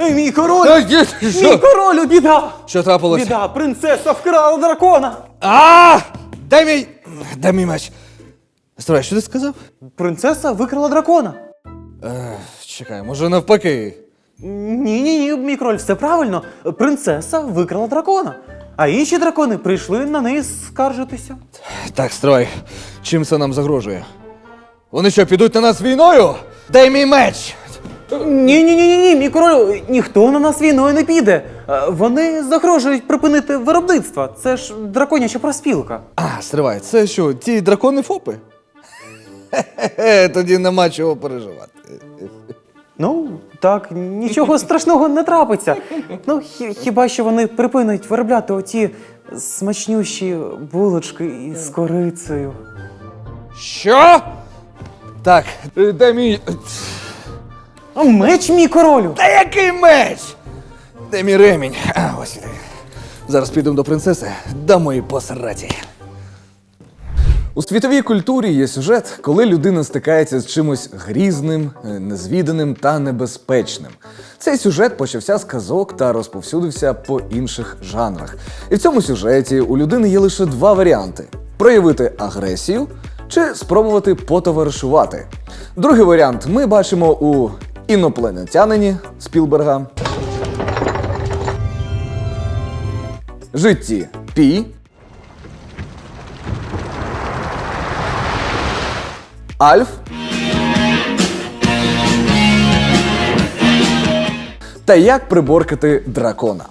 Ей, мій король! Ай, є, Мій що? королю, біда! Що трапилось? Біда, принцеса вкрала дракона! А! Дай мій. Дай мій меч. Стривай, що ти сказав? Принцеса викрала дракона. Е, чекай, може навпаки. Ні, ні, ні, мій король, все правильно. Принцеса викрала дракона. А інші дракони прийшли на неї скаржитися. Так, стривай. Чим це нам загрожує? Вони що, підуть на нас війною? Дай мій меч! Ні, ні, ні, ні, ні, мій король, ніхто на нас війною не піде. Е, Вони загрожують припинити виробництво. Це ж драконяча проспілка. А, стривай, це що, ті дракони фопи? Тоді нема чого переживати. Ну, так, нічого страшного не трапиться. Ну, хі- хіба що вони припинять виробляти оті смачнющі булочки із корицею. Що? Так, е, дай мій. А меч, мій королю! Та який меч? Де мій ремінь? А, ось іде. Зараз підемо до принцеси, дамо їй посраті. У світовій культурі є сюжет, коли людина стикається з чимось грізним, е, незвіданим та небезпечним. Цей сюжет почався з казок та розповсюдився по інших жанрах. І в цьому сюжеті у людини є лише два варіанти: проявити агресію чи спробувати потоваришувати. Другий варіант ми бачимо у інопланетянині Спілберга. Житті Пі. Альф. Та як приборкати дракона.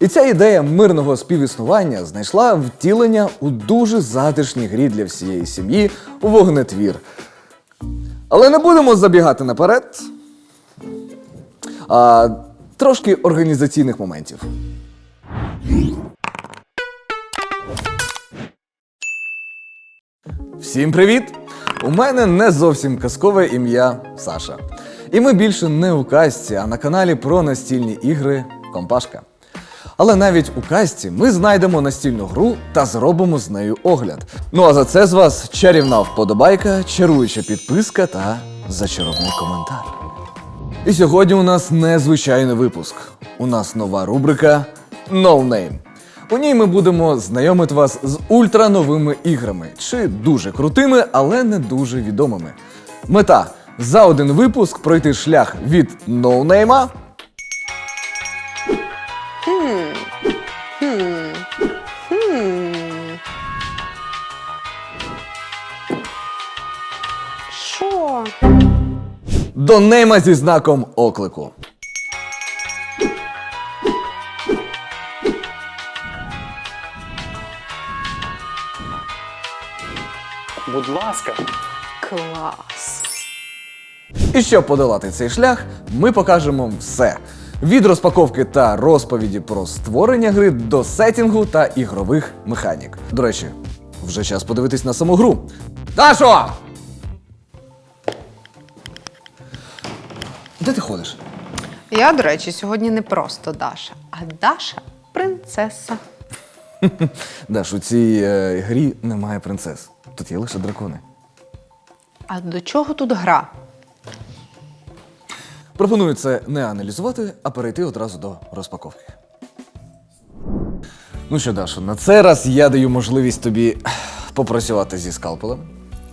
І ця ідея мирного співіснування знайшла втілення у дуже затишній грі для всієї сім'ї вогнетвір. Але не будемо забігати наперед. А трошки організаційних моментів. Всім привіт! У мене не зовсім казкове ім'я Саша. І ми більше не у казці, а на каналі про настільні ігри Компашка. Але навіть у казці ми знайдемо настільну гру та зробимо з нею огляд. Ну а за це з вас чарівна вподобайка, чаруюча підписка та зачаровний коментар. І сьогодні у нас незвичайний випуск. У нас нова рубрика No Name. У ній ми будемо знайомити вас з ультрановими іграми, чи дуже крутими, але не дуже відомими. Мета за один випуск пройти шлях від ноунейма до нейма зі знаком оклику. Будь ласка. Клас. І щоб подолати цей шлях, ми покажемо все: від розпаковки та розповіді про створення гри до сетінгу та ігрових механік. До речі, вже час подивитись на саму гру. Дашо! Де ти ходиш? Я, до речі, сьогодні не просто Даша, а Даша принцеса. Даш, у цій е, грі немає принцес. Тут є лише дракони. А до чого тут гра? Пропоную це не аналізувати, а перейти одразу до розпаковки. Ну що, Дашо, на цей раз я даю можливість тобі попрацювати зі скалпелем.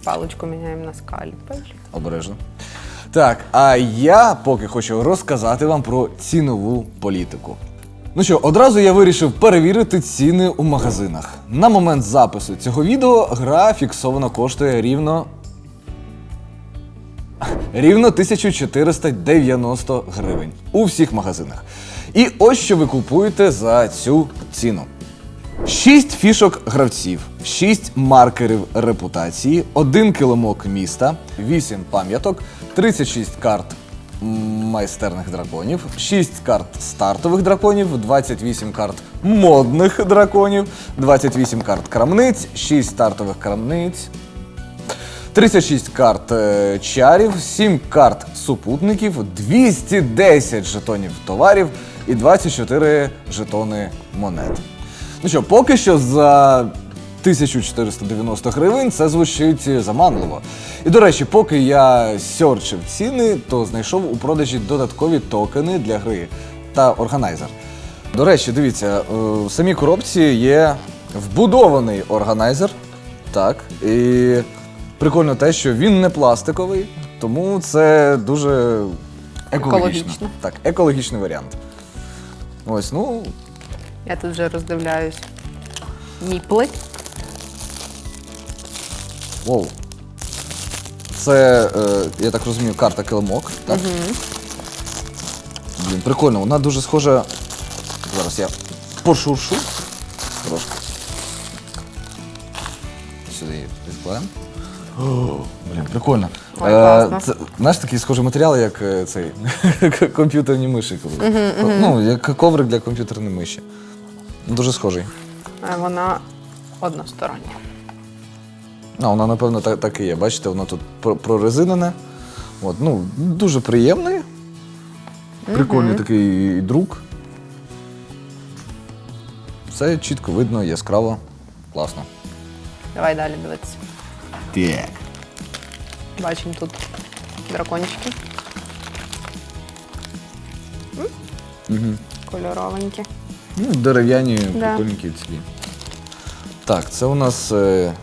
Паличку міняємо на скальпель. Обережно. Так, а я поки хочу розказати вам про цінову політику. Ну що, одразу я вирішив перевірити ціни у магазинах. На момент запису цього відео гра фіксовано коштує рівно. Рівно 1490 гривень у всіх магазинах. І ось що ви купуєте за цю ціну. 6 фішок гравців, 6 маркерів репутації, 1 килимок міста, 8 пам'яток, 36 карт майстерних драконів, 6 карт стартових драконів, 28 карт модних драконів, 28 карт крамниць, 6 стартових крамниць, 36 карт е, чарів, 7 карт супутників, 210 жетонів товарів і 24 жетони монет. Ну що, поки що за 1490 гривень це звучить заманливо. І до речі, поки я сьорчив ціни, то знайшов у продажі додаткові токени для гри та органайзер. До речі, дивіться, е, в самій коробці є вбудований органайзер. Так. І прикольно те, що він не пластиковий, тому це дуже екологічно. Екологічно. Так, екологічний варіант. Ось, ну, Я тут вже роздивляюсь. Міпли. Воу. Це, е, я так розумію, карта килимок. Так? Блін, прикольно, вона дуже схожа. Зараз я пошуршу трошки. Сюди її відкладемо. О, Блін, прикольно. Ой, класно. це, знаєш, такий схожий матеріал, як е, цей комп'ютерні миші. коли- Ну, як коврик для комп'ютерної миші. Дуже схожий. А Вона одностороння. А, вона, напевно, так, так і є. Бачите, воно тут про- прорезинене. От, ну, дуже приємний. Прикольний такий друк. Все чітко видно, яскраво, класно. Давай далі дивитися. Так. Бачимо тут дракончики. М? Кольоровенькі. Ну, дерев'яні, Да. прикольненькі цілі. Так, це у нас е,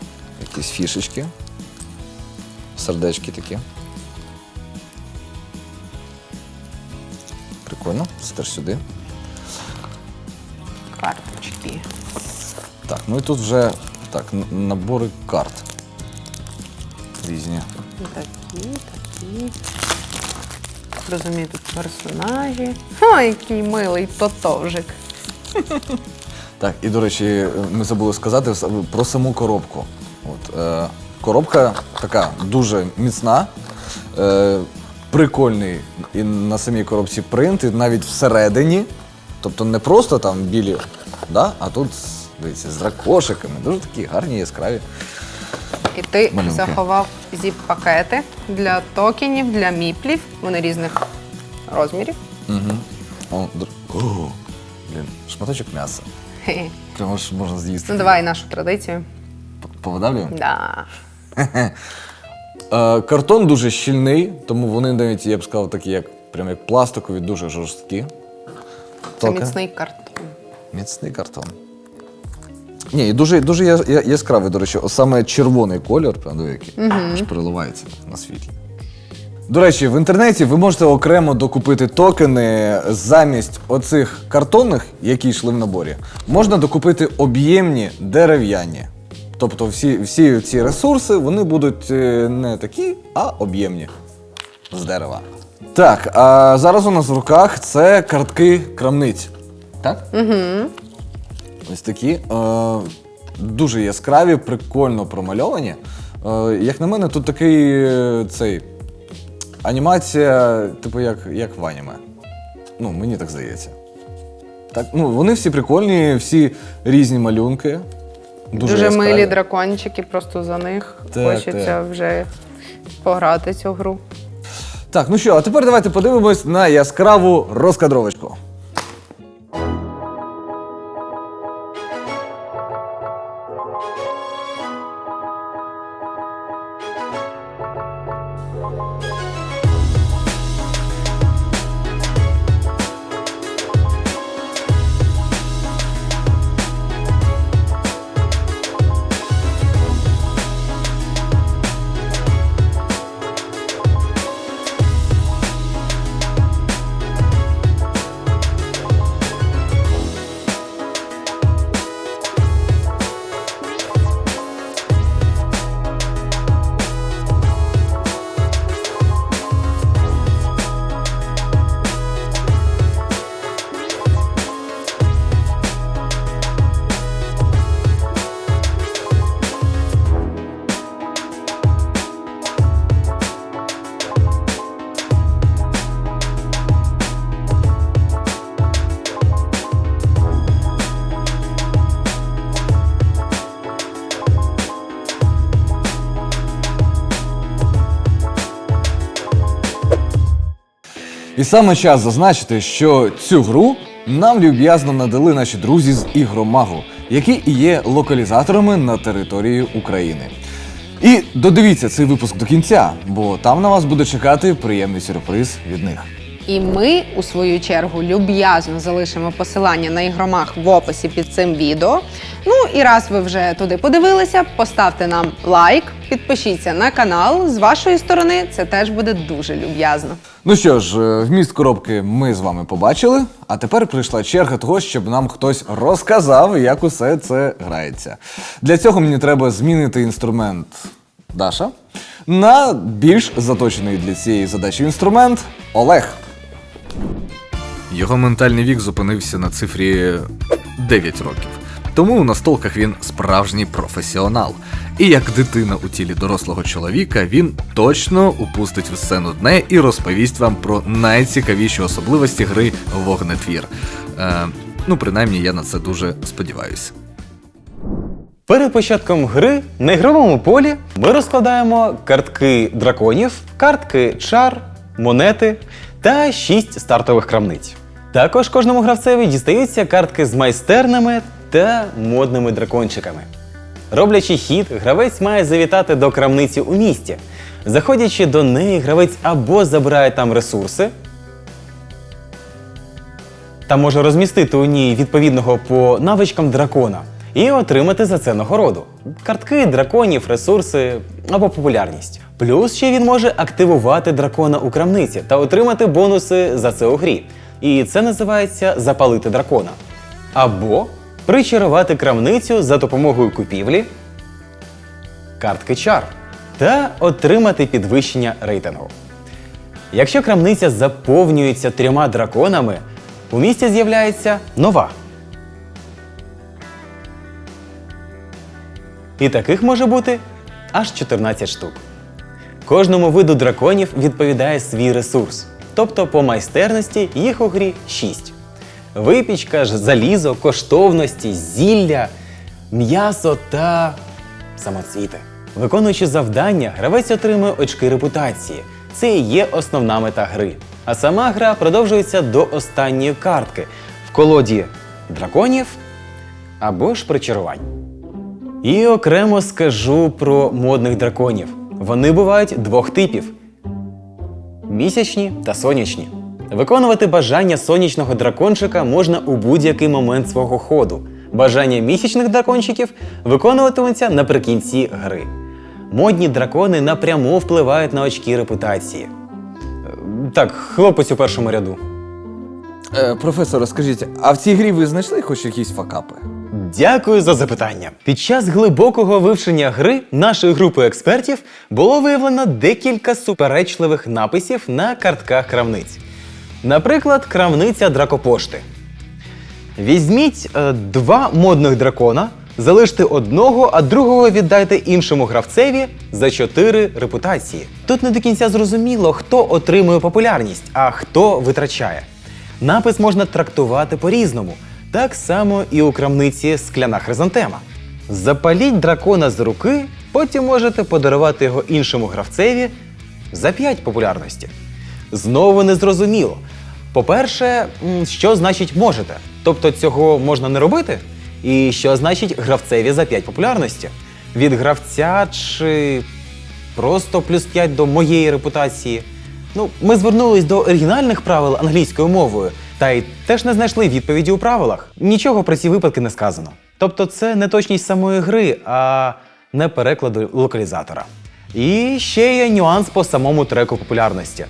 якісь фішечки. Сердечки такі. Прикольно. Це теж сюди. Карточки. Так, ну і тут вже так, набори карт. Різні. Такі, такі. Розумію, тут персонажі. О, який милий тотожик. Так, і до речі, ми забули сказати про саму коробку. От, е, коробка така дуже міцна, е, прикольний і на самій коробці принт, і навіть всередині. Тобто не просто там білі, да? а тут, дивіться, з ракошиками, дуже такі гарні, яскраві. І ти Малюнки. заховав зіп-пакети для токенів, для міплів. Вони різних розмірів. Угу. О, др- О, блін, шматочок м'яса. Хе-хе. Прямо ж можна з'їсти. Ну давай нашу традицію. Повидавлюємо? Да. Е, картон дуже щільний, тому вони навіть, я б сказав, такі, як прям як пластикові, дуже жорсткі. Це Токи. міцний картон. Міцний картон. Ні, і дуже, дуже я, я, яскравий, до речі, О, саме червоний кольор, правда, який аж переливається на світлі. До речі, в інтернеті ви можете окремо докупити токени замість оцих картонних, які йшли в наборі. Можна докупити об'ємні дерев'яні. Тобто всі, всі ці ресурси вони будуть е, не такі, а об'ємні з дерева. Так, а зараз у нас в руках це картки крамниць. Так? Ось такі. Е, дуже яскраві, прикольно промальовані. Е, як на мене, тут такий е, цей. Анімація, типу, як, як в аніме. Ну, мені так здається. Так, ну, вони всі прикольні, всі різні малюнки. Дуже, Дуже, яскраві. милі дракончики, просто за них Так, хочеться так. вже пограти цю гру. Так, ну що, а тепер давайте подивимось на яскраву розкадровочку. І саме час зазначити, що цю гру нам люб'язно надали наші друзі з ігромагу, які і є локалізаторами на території України. І додивіться цей випуск до кінця, бо там на вас буде чекати приємний сюрприз від них. І ми, у свою чергу, люб'язно залишимо посилання на ігромах в описі під цим відео. Ну і раз ви вже туди подивилися, поставте нам лайк, підпишіться на канал. З вашої сторони це теж буде дуже люб'язно. Ну що ж, е, вміст коробки ми з вами побачили, а тепер прийшла черга того, щоб нам хтось розказав, як усе це грається. Для цього мені треба змінити інструмент Даша на більш заточений для цієї задачі інструмент Олег. Його ментальний вік зупинився на цифрі 9 років. Тому у настолках він справжній професіонал. І як дитина у тілі дорослого чоловіка, він точно упустить в сцену дне і розповість вам про найцікавіші особливості гри Вогнетвір. Е, ну, принаймні, я на це дуже сподіваюся. Перед початком гри на ігровому полі ми розкладаємо картки драконів, картки чар, монети та 6 стартових крамниць. Також кожному гравцеві дістаються картки з майстерними та модними дракончиками. Роблячи хід, гравець має завітати до крамниці у місті. Заходячи до неї, гравець або забирає там ресурси, та може розмістити у ній відповідного по навичкам дракона і отримати за це нагороду. Картки, драконів, ресурси або популярність. Плюс ще він може активувати дракона у крамниці та отримати бонуси за це у грі. І це називається запалити дракона. Або причарувати крамницю за допомогою купівлі картки чар та отримати підвищення рейтингу. Якщо крамниця заповнюється трьома драконами, у місті з'являється нова. І таких може бути аж 14 штук. Кожному виду драконів відповідає свій ресурс, тобто по майстерності їх у грі 6. Випічка, залізо, коштовності, зілля, м'ясо та самоцвіти. Виконуючи завдання, гравець отримує очки репутації. Це і є основна мета гри. А сама гра продовжується до останньої картки в колоді драконів або ж причарувань. І окремо скажу про модних драконів. Вони бувають двох типів: місячні та сонячні. Виконувати бажання сонячного дракончика можна у будь-який момент свого ходу. Бажання місячних дракончиків виконуватимуться наприкінці гри. Модні дракони напряму впливають на очки репутації. Е, Так, хлопець у першому ряду. Е, професор, скажіть, а в цій грі ви знайшли хоч якісь факапи? Дякую за запитання. Під час глибокого вивчення гри нашою групою експертів було виявлено декілька суперечливих написів на картках крамниць. Наприклад, крамниця дракопошти. Візьміть е, два модних дракона, залиште одного, а другого віддайте іншому гравцеві за чотири репутації. Тут не до кінця зрозуміло, хто отримує популярність, а хто витрачає. Напис можна трактувати по-різному. Так само і у крамниці скляна хризантема. Запаліть дракона з руки, потім можете подарувати його іншому гравцеві за 5 популярності. Знову не зрозуміло. По-перше, що значить можете? Тобто цього можна не робити? І що значить гравцеві за 5 популярності? Від гравця чи просто плюс 5 до моєї репутації? Ну, ми звернулись до оригінальних правил англійською мовою, та й теж не знайшли відповіді у правилах. Нічого про ці випадки не сказано. Тобто це не точність самої гри, а не перекладу локалізатора. І ще є нюанс по самому треку популярності.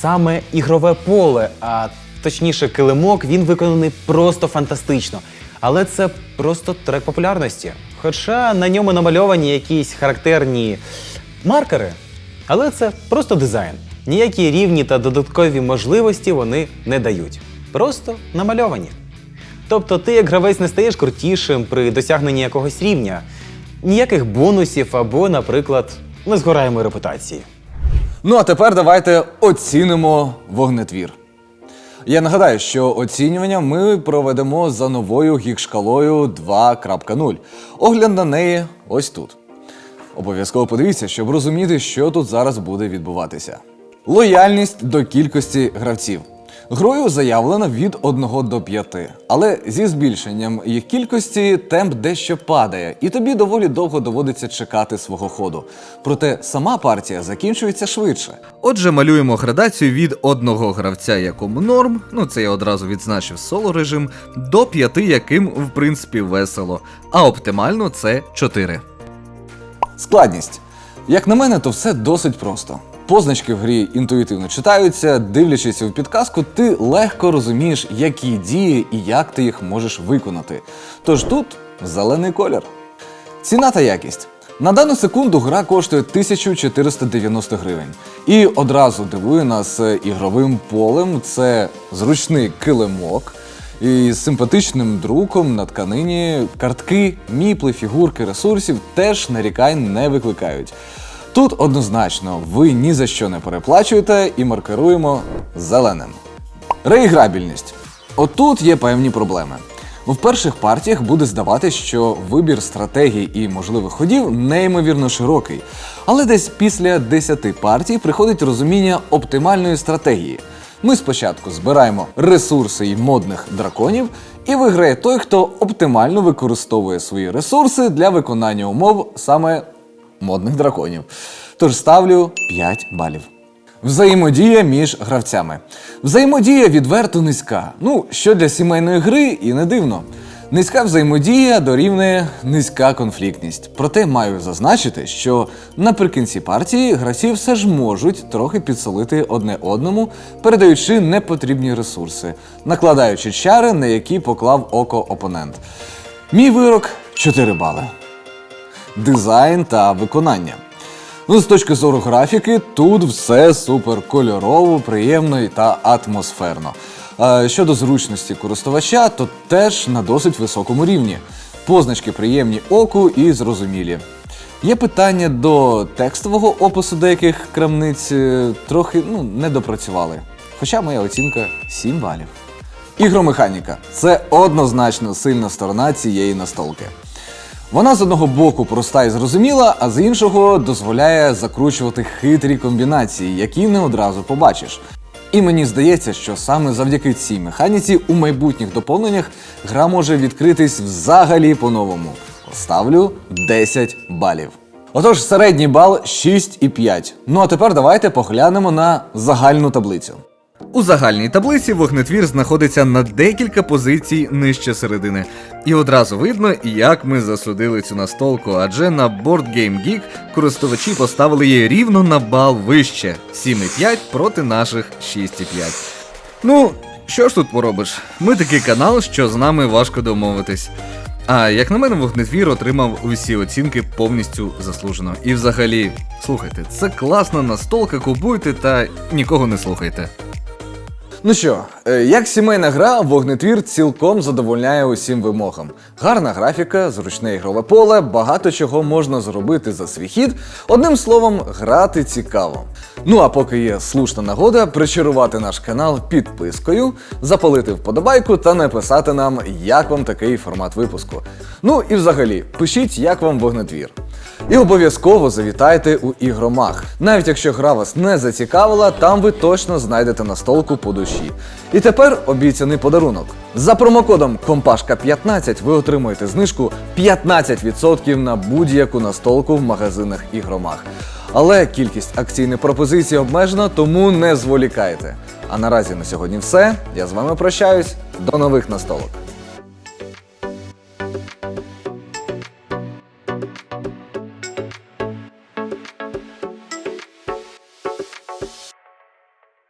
Саме ігрове поле, а точніше килимок, він виконаний просто фантастично. Але це просто трек популярності. Хоча на ньому намальовані якісь характерні маркери, але це просто дизайн. Ніякі рівні та додаткові можливості вони не дають. Просто намальовані. Тобто ти, як гравець, не стаєш крутішим при досягненні якогось рівня, ніяких бонусів або, наприклад, не згораємо репутації. Ну а тепер давайте оцінимо вогнетвір. Я нагадаю, що оцінювання ми проведемо за новою гік-шкалою 2.0. Огляд на неї ось тут. Обов'язково подивіться, щоб розуміти, що тут зараз буде відбуватися. Лояльність до кількості гравців. Грою заявлено від 1 до 5, але зі збільшенням їх кількості темп дещо падає, і тобі доволі довго доводиться чекати свого ходу. Проте сама партія закінчується швидше. Отже, малюємо градацію від одного гравця, якому норм, ну це я одразу відзначив соло режим, до 5, яким в принципі весело, а оптимально це 4. Складність. Як на мене, то все досить просто. Позначки в грі інтуїтивно читаються, дивлячись у підказку, ти легко розумієш, які дії і як ти їх можеш виконати. Тож тут зелений колір. Ціна та якість. На дану секунду гра коштує 1490 гривень. І одразу дивує нас е, ігровим полем. Це зручний килимок і з симпатичним друком на тканині картки, міпли, фігурки ресурсів теж нарікань не викликають. Тут однозначно ви ні за що не переплачуєте і маркируємо зеленим. Реіграбільність. Отут є певні проблеми. В перших партіях буде здаватись, що вибір стратегій і можливих ходів неймовірно широкий. Але десь після 10 партій приходить розуміння оптимальної стратегії. Ми спочатку збираємо ресурси й модних драконів, і виграє той, хто оптимально використовує свої ресурси для виконання умов саме модних драконів. Тож ставлю 5 балів. Взаємодія між гравцями. Взаємодія відверто низька. Ну, що для сімейної гри і не дивно. Низька взаємодія дорівнює низька конфліктність. Проте маю зазначити, що наприкінці партії гравці все ж можуть трохи підсолити одне одному, передаючи непотрібні ресурси, накладаючи чари, на які поклав око опонент. Мій вирок 4 бали дизайн та виконання. Ну, з точки зору графіки, тут все супер кольорово, приємно та атмосферно. А щодо зручності користувача, то теж на досить високому рівні. Позначки приємні оку і зрозумілі. Є питання до текстового опису деяких крамниць, е, трохи ну, не допрацювали. Хоча моя оцінка 7 балів. Ігромеханіка це однозначно сильна сторона цієї настолки. Вона з одного боку проста і зрозуміла, а з іншого дозволяє закручувати хитрі комбінації, які не одразу побачиш. І мені здається, що саме завдяки цій механіці у майбутніх доповненнях гра може відкритись взагалі по-новому. Ставлю 10 балів. Отож, середній бал 6,5. Ну а тепер давайте поглянемо на загальну таблицю. У загальній таблиці вогнетвір знаходиться на декілька позицій нижче середини. І одразу видно, як ми засудили цю настолку, адже на Board Game Geek користувачі поставили її рівно на бал вище 7,5 проти наших 6,5. Ну, що ж тут поробиш? Ми такий канал, що з нами важко домовитись. А як на мене, вогнетвір отримав усі оцінки повністю заслужено. І взагалі, слухайте, це класна настолка, купуйте та нікого не слухайте. Ну що, як сімейна гра, вогнетвір цілком задовольняє усім вимогам. Гарна графіка, зручне ігрове поле, багато чого можна зробити за свій хід. Одним словом, грати цікаво. Ну а поки є слушна нагода, причарувати наш канал підпискою, запалити вподобайку та написати нам, як вам такий формат випуску. Ну і взагалі, пишіть, як вам вогнетвір. І обов'язково завітайте у ігромах. Навіть якщо гра вас не зацікавила, там ви точно знайдете настолку по душі. І тепер обіцяний подарунок. За промокодом Компашка15 ви отримуєте знижку 15% на будь-яку настолку в магазинах і громах. Але кількість акційних пропозицій обмежена, тому не зволікайте. А наразі на сьогодні все. Я з вами прощаюсь. До нових настолок.